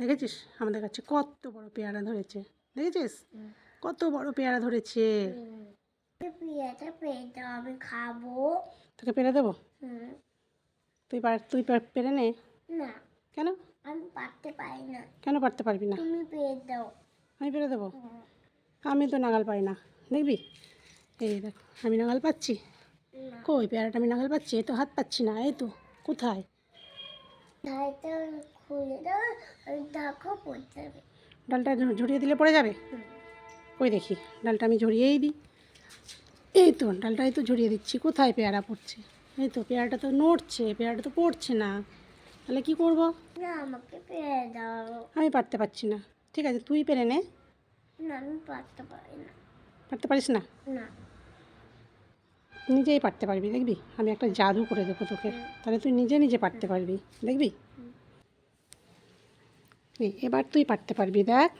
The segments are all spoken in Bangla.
দেখেছিস? আমাদের কাছে কত বড় পেয়ারা ধরেছে। দেখেছিস? কত বড় পেয়ারা ধরেছে। আমি খাব। তোকে পেরে দেবো? তুই পার তুই পেরে নে। না। কেন? আমি পারতে পারি না। কেন পারতে পারবি না? তুমি পেয়ে দাও। আমি পেরে দেবো? আমি তো নাগাল পাই না। দেখবি? এই দেখ আমি নাগাল পাচ্ছি। কই পেয়ারাটা আমি নাগাল পাচ্ছি? এই তো হাত পাচ্ছি না এই তো কোথায়? খুলে দাও আমি ডালটা ঝরিয়ে দিলে পড়ে যাবে? ওই দেখি ডালটা আমি ঝরিয়েই দিই। এই তো ডালটাই তো ঝরিয়ে দিচ্ছি কোথায় পেয়ারা পড়ছে? এই তো পেয়ারাটা তো নড়ছে পেয়ারাটা তো পড়ছে না। তাহলে কি করব? না আমাকে পেয়ে দাও। আমি পারতে পারছি না। ঠিক আছে তুই পেরে নে। না আমি পারতে পারি না। পারতে পারিস না? না। নিজেই পারতে পারবি, দেখবি? আমি একটা জাদু করে দেবো তোকে। তাহলে তুই নিজে নিজে পারতে পারবি, দেখবি? এবার তুই পারতে পারবি, দেখ।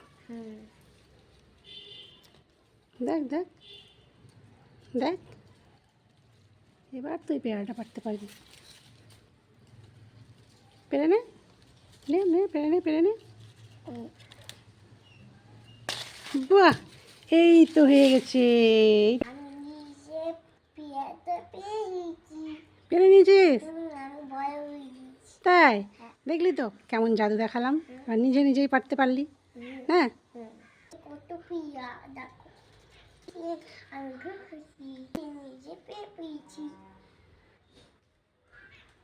দেখ দেখ। দেখ। এবার তুই পেয়ারাটা পারতে পারবি। পেরে নে। পেরে নে পেরে নে। বাহ! এই তো হয়ে গেছে আমি নিজে পেয়াটা পেয়েছি পেরে নিয়েছিস? ভয় হয়ে তাই? দেখলি তো কেমন জাদু দেখালাম। আর নিজে নিজেই পারতে পারলি। হ্যাঁ? আমি নিজে পেয়ে পেয়েছি